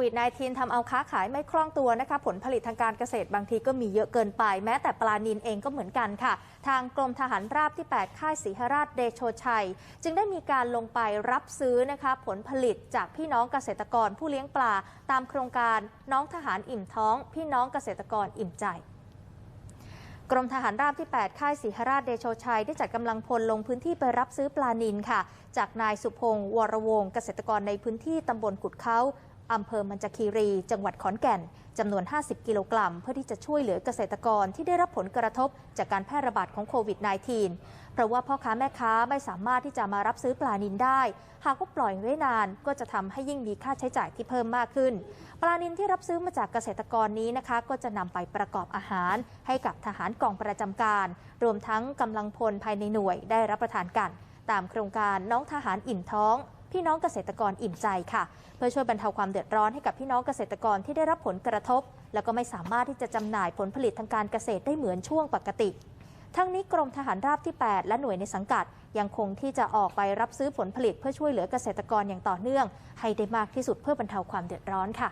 วิด -19 ทำเอาค้าขายไม่คล่องตัวนะคะ ผลผลิตทางการเกษตรบางทีก็มีเยอะเกินไป แม้แต่ปลานินเองก็เหมือนกันค่ะ ทางกรมทหารราบที่ 8 ค่ายศรีหราชเดโชชัย จึงได้มีการลงไปรับซื้อนะคะ ผลผลิตจากพี่น้องเกษตรกรผู้เลี้ยงปลา ตามโครงการน้องทหารอิ่มท้อง พี่น้องเกษตรกรอิ่มใจกรมทหารราบที่ 8 ค่ายศรีหราชเดโชชัย ได้จัดกำลังพลลงพื้นที่ไปรับซื้อปลานินค่ะ จากนายสุพงศ์วรวงศ์เกษตรกรในพื้นที่ตำบลกุดเขา อำเภอมันจาคีรี จังหวัดขอนแก่นจำนวน 50 กิโลกรัม เพื่อที่จะช่วยเหลือเกษตรกรที่ได้รับผลกระทบจากการแพร่ระบาดของโควิด -19 เพราะว่าพ่อค้าแม่ค้าไม่สามารถที่จะมารับซื้อปลานินได้ หากว่าปล่อยไว้นานก็จะทำให้ยิ่งมีค่าใช้จ่ายที่เพิ่มมากขึ้น ปลานินที่รับซื้อมาจากเกษตรกรนี้นะคะ ก็จะนำไปประกอบอาหาร ให้กับทหารกองประจำการ รวมทั้งกำลังพลภายในหน่วยได้รับประทานกัน ตามโครงการน้องทหารอิ่มท้อง พี่น้องเกษตรกรอิ่มใจค่ะ เพื่อช่วยบรรเทาความเดือดร้อนให้กับพี่น้องเกษตรกรที่ได้รับผลกระทบ แล้วก็ไม่สามารถที่จะจำหน่ายผลผลิตทางการเกษตรได้เหมือนช่วงปกติ ทั้งนี้กรมทหารราบที่ 8 และหน่วยในสังกัด ยังคงที่จะออกไปรับซื้อผลผลิตเพื่อช่วยเหลือเกษตรกรอย่างต่อเนื่อง ให้ได้มากที่สุดเพื่อบรรเทาความเดือดร้อนค่ะ